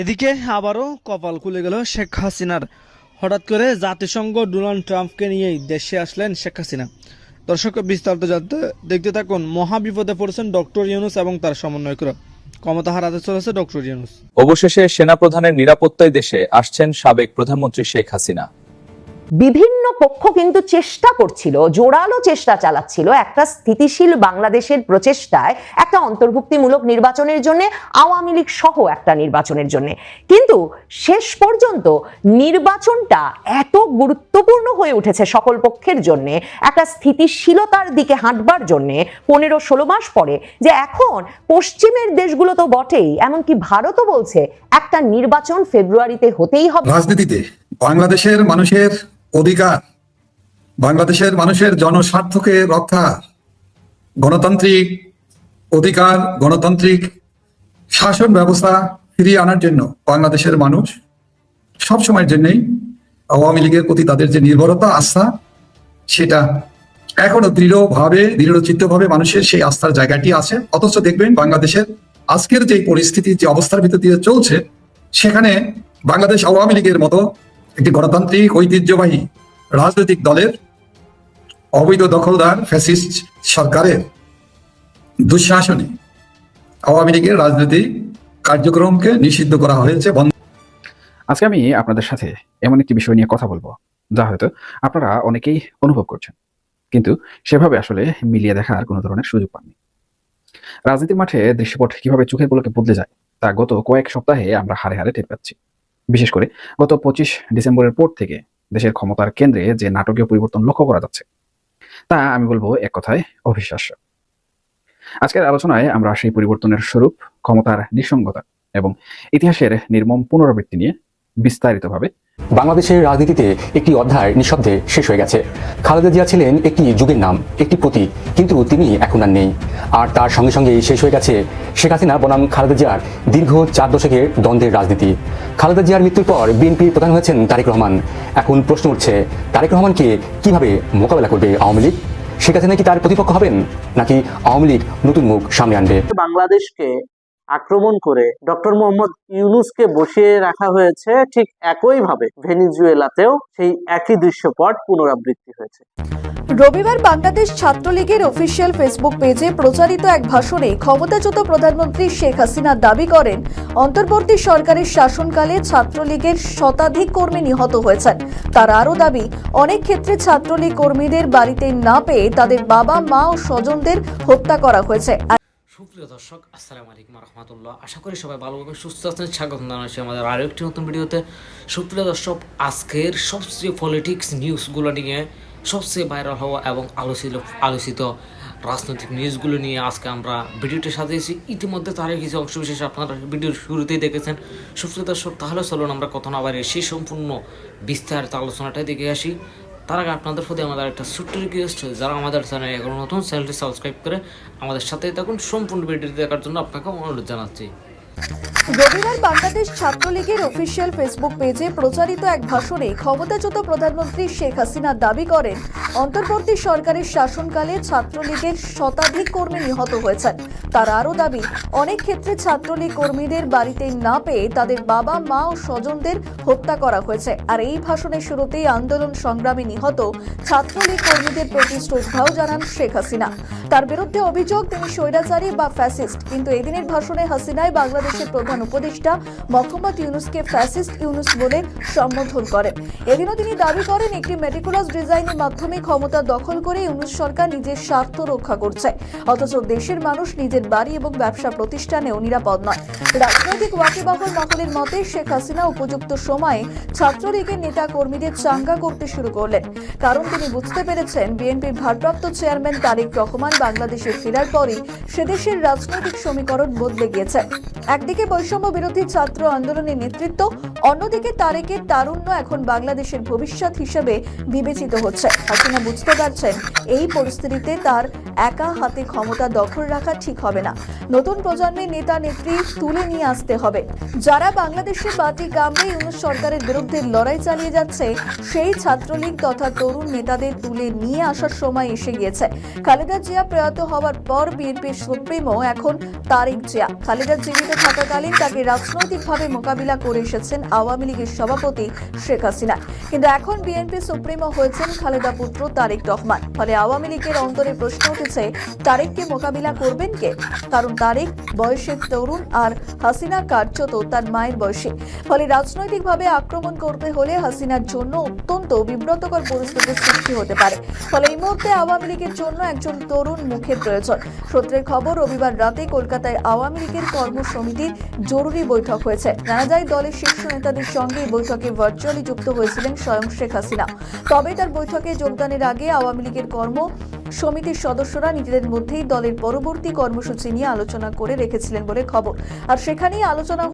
এদিকে আবারও কপাল খুলে গেল শেখ হাসিনার। হঠাৎ করে জাতিসংঘ ডোনাল্ড ট্রাম্পকে নিয়েই দেশে আসলেন শেখ হাসিনা। দর্শক, বিস্তারিত জানতে দেখতে থাকুন মহা বিপদে পড়েছেন ডক্টর ইউনুস এবং তার সমন্বয়করা। ক্ষমতা হারাতে চলেছে ডক্টর ইউনুস। অবশেষে সেনাপ্রধানের নিরাপত্তায় দেশে আসছেন সাবেক প্রধানমন্ত্রী শেখ হাসিনা। বিভিন্ন পক্ষ কিন্তু চেষ্টা করছিল, জোরালো চেষ্টা চালাচ্ছিল একটা স্থিতিশীল বাংলাদেশের প্রচেষ্টায় একটা অন্তর্ভুক্তিমূলক নির্বাচনের জন্য, আওয়ামী লীগ সহ একটা নির্বাচনের জন্য। কিন্তু শেষ পর্যন্ত নির্বাচনটা এত গুরুত্বপূর্ণ হয়ে উঠেছে সকল পক্ষের জন্য, একটা স্থিতিশীলতার দিকে হাঁটবার জন্য পনেরো ষোলো মাস পরে, যে এখন পশ্চিমের দেশগুলো তো বটেই, এমনকি ভারতও বলছে একটা নির্বাচন ফেব্রুয়ারিতে হতেই হবে। রাজনীতিতে, বাংলাদেশের মানুষের অধিকার। বাংলাদেশের মানুষের জনস্বার্থকে রক্ষা। গণতান্ত্রিক অধিকার, গণতান্ত্রিক শাসন ব্যবস্থা ফিরিয়ে আনার জন্য বাংলাদেশের মানুষ সব সময়ের জন্যই আওয়ামী লীগের প্রতি তাদের যে নির্ভরতা, আস্থা, সেটা এখনও দৃঢ়ভাবে, দৃঢ়চিত্তভাবে মানুষের সেই আস্থার জায়গাটি আছে। অথচ দেখবেন বাংলাদেশের আজকের যে পরিস্থিতি, যে অবস্থার ভিতর দিয়ে চলছে, সেখানে বাংলাদেশ আওয়ামী লীগের মতো একটি গণতান্ত্রিক ঐতিহ্যবাহী রাজনৈতিক দলের অবৈধ দখলদার ফ্যাসিস্ট সরকারের দুঃশাসনে আওয়ামী লীগের রাজনৈতিক কার্যক্রমকে নিষিদ্ধ করা হয়েছে, বন্ধ আজকে আমি আপনাদের সাথে এমন একটি বিষয় নিয়ে কথা বলব, যা হয়তো আপনারা অনেকেই অনুভব করছেন, কিন্তু সেভাবে আসলে মিলিয়ে দেখার কোনো ধরনের সুযোগ পাননি। রাজনীতির মাঠে দৃশ্যপট কীভাবে চোখের পলকে বদলে যায়, তা গত কয়েক সপ্তাহে আমরা হারে হারে টের পাচ্ছি। বিশেষ করে গত পঁচিশ ডিসেম্বরের পর থেকে দেশের ক্ষমতার কেন্দ্রে যে নাটকীয় পরিবর্তন লক্ষ্য করা যাচ্ছে, তা আমি বলব এক কথায় অবিশ্বাস্য। আজকের আলোচনায় আমরা সেই পরিবর্তনের স্বরূপ, ক্ষমতার নিঃসঙ্গতা এবং ইতিহাসের নির্মম পুনরাবৃত্তি নিয়ে বিস্তারিতভাবে বাংলাদেশের রাজনীতিতে একটি অধ্যায় নিঃশব্দে শেষ হয়ে গেছে। খালেদা জিয়া ছিলেন একটি যুগের নাম, একটি প্রতীক কিন্তু তিনি এখন আর নেই। আর তার সঙ্গে সঙ্গে শেষ হয়ে গেছে শেখ হাসিনা বনাম খালেদা জিয়ার দীর্ঘ চার দশকের দ্বন্দ্বের রাজনীতি। খালেদা জিয়ার মৃত্যুর পর বিএনপির প্রধান হয়েছেন তারেক রহমান। এখন প্রশ্ন উঠছে, তারেক রহমানকে কীভাবে মোকাবেলা করবে আওয়ামী লীগ? শেখ হাসিনা কি তার প্রতিপক্ষ হবেন, নাকি আওয়ামী লীগ নতুন মুখ সামনে আনবে? বাংলাদেশকে আক্রমণ করে ডক্টর মোহাম্মদ ইউনুসকে বসিয়ে রাখা হয়েছে ঠিক একইভাবে ভেনিজুয়েলাতেও সেই একই দৃশ্যপট পুনরাবৃত্তি হয়েছে। রবিবার বাংলাদেশ ছাত্রলীগের অফিসিয়াল ফেসবুক পেজে প্রচারিত এক ভাষণে ক্ষমতাচ্যুত প্রধানমন্ত্রী শেখ হাসিনা দাবি করেন, অন্তর্বর্তী সরকারের শাসনকালে ছাত্রলীগের শতাধিক কর্মী নিহত হয়েছেন। তার আরও দাবি, অনেক ক্ষেত্রে ছাত্রলীগ কর্মীদের বাড়িতে না পেয়ে তাদের বাবা, মা ও স্বজনদের হত্যা করা হয়েছে। সুপ্রিয় দর্শক, আসসালামু আলাইকুম রহমতুল্লাহ। আশা করি সবাই ভালোভাবে সুস্থ আছেন স্বাগত জানাচ্ছি আমাদের আরও একটি নতুন ভিডিওতে। সুপ্রিয় দর্শক, আজকের সবচেয়ে পলিটিক্স নিউজগুলো নিয়ে সবচেয়ে ভাইরাল হওয়া এবং আলোচিত আলোচিত রাজনৈতিক নিউজগুলো নিয়ে আজকে আমরা ভিডিওটি সাজিয়েছি ইতিমধ্যে তার কিছু অংশ বিশেষ আপনারা ভিডিওর শুরুতেই দেখেছেন। সুপ্রিয় দর্শক, তাহলে চলুন আমরা কথা না বাইরে সেই সম্পূর্ণ বিস্তারিত আলোচনাটাই দেখে আসি। তার আগে আপনাদের প্রতি আমাদের একটা ছোট্ট রিকোয়েস্ট যারা আমাদের চ্যানেল এখন নতুন চ্যানেলটি সাবস্ক্রাইব করে আমাদের সাথেই থাকুন। সম্পূর্ণ ভিডিওটি দেখার জন্য আপনাকে অনুরোধ জানাচ্ছি। রবিবার বাংলাদেশ ছাত্রলীগের অফিসিয়াল ফেসবুক পেজে প্রচারিত এক ভাষণে ক্ষমতাচ্যুত প্রধানমন্ত্রী শেখ হাসিনা দাবি করেন, অন্তর্বর্তী সরকারের শাসনকালে ছাত্রলীগের শতাধিক কর্মী নিহত হয়েছেন। তার আরও দাবি, অনেক ক্ষেত্রে ছাত্রলীগ কর্মীদের বাড়িতে না পেয়ে তাদের বাবা, মা ও স্বজনদের হত্যা করা হয়েছে। আর এই ভাষণের শুরুতেই আন্দোলন সংগ্রামে নিহত ছাত্রলীগ কর্মীদের প্রতি শ্রদ্ধাও জানান শেখ হাসিনা। তার বিরুদ্ধে অভিযোগ, তিনি স্বৈরাচারী বা ফ্যাসিস্ট, কিন্তু এদিনের ভাষণে হাসিনায় বাংলাদেশের প্রধান উপদেষ্টা মোহাম্মদ ইউনুসকে ফ্যাসিস্ট ইউনুস বলে সম্বোধন করেন এদিনও তিনি দাবি করেন, একটি মেটিকুলাস ডিজাইনের মাধ্যমে ক্ষমতা দখল করে ইউনুস সরকার নিজের স্বার্থ রক্ষা করছে। অথচ দেশের মানুষ নিজের বাড়ি এবং ব্যবসা প্রতিষ্ঠানেও নিরাপদ নয়। রাজনৈতিক ওয়াকিবহল মহলের মতে, শেখ হাসিনা উপযুক্ত সময়ে ছাত্রলীগের নেতা কর্মীদের চাঙ্গা করতে শুরু করলেন। কারণ তিনি বুঝতে পেরেছেন, বিএনপির ভারপ্রাপ্ত চেয়ারম্যান তারেক রহমান বাংলাদেশে ফেরার পরই সেদেশের রাজনৈতিক সমীকরণ বদলে গিয়েছে। একদিকে বৈষম্য বিরোধী ছাত্র আন্দোলনের নেতৃত্ব অন্যদিকে তারেকের তারুণ্য এখন বাংলাদেশের ভবিষ্যৎ হিসেবে বিবেচিত হচ্ছে। হাসিনা বুঝতে পারছেন এই পরিস্থিতিতে তার একা হাতে ক্ষমতা দখল রাখা ঠিক হবে না। নতুন প্রজন্মের নেতা, নেত্রী তুলে নিয়ে আসতে হবে। যারা বাংলাদেশের বাতি কামড়ে ইউনুস সরকারের বিরুদ্ধে লড়াই চালিয়ে যাচ্ছে, সেই ছাত্রলীগ তথা তরুণ নেতাদের তুলে নিয়ে আসার সময় এসে গিয়েছে। খালেদা জিয়া প্রয়াত হওয়ার পর বিএনপির সুপ্রিমো এখন তারেক জিয়া। খালেদা জীবিত থাকাকালীন তাকে রাজনৈতিকভাবে মোকাবিলা করে এসেছেন আওয়ামী লীগের সভাপতি শেখ হাসিনা। কিন্তু এখন বিএনপি সুপ্রিমো হয়েছেন খালেদা পুত্র তারেক রহমান। ফলে আওয়ামী লীগের অন্তরে প্রশ্ন উঠেছে, তারেককে মোকাবিলা করবেন কে? কারণ তারেক বয়সের তরুণ আর হাসিনা কার্যত তার মায়ের বয়সী। ফলে রাজনৈতিকভাবে আক্রমণ করতে হলে হাসিনার জন্য অত্যন্ত বিব্রতকর পরিস্থিতির সৃষ্টি হতে পারে। ফলে এই মুহূর্তে আওয়ামী লীগের জন্য একজন তরুণ মুখের প্রয়োজন। সূত্রের খবর, রবিবার রাতে কলকাতায় আওয়ামী লীগের কর্ম সমিতির জরুরি বৈঠক হয়েছে। জানা যায়, দলের শীর্ষ নেতাদের সঙ্গে এই বৈঠকে ভার্চুয়ালি যুক্ত হয়েছিলেন স্বয়ং শেখ হাসিনা। তবে তার বৈঠকে যোগদানের আগে আওয়ামী লীগের কর্ম সমিতির সদস্যরা নিজেদের মধ্যেই দলের পরবর্তী কর্মসূচি নিয়ে আলোচনা করে রেখেছিলেন বলে খবর। আর সেখানেই আলোচনা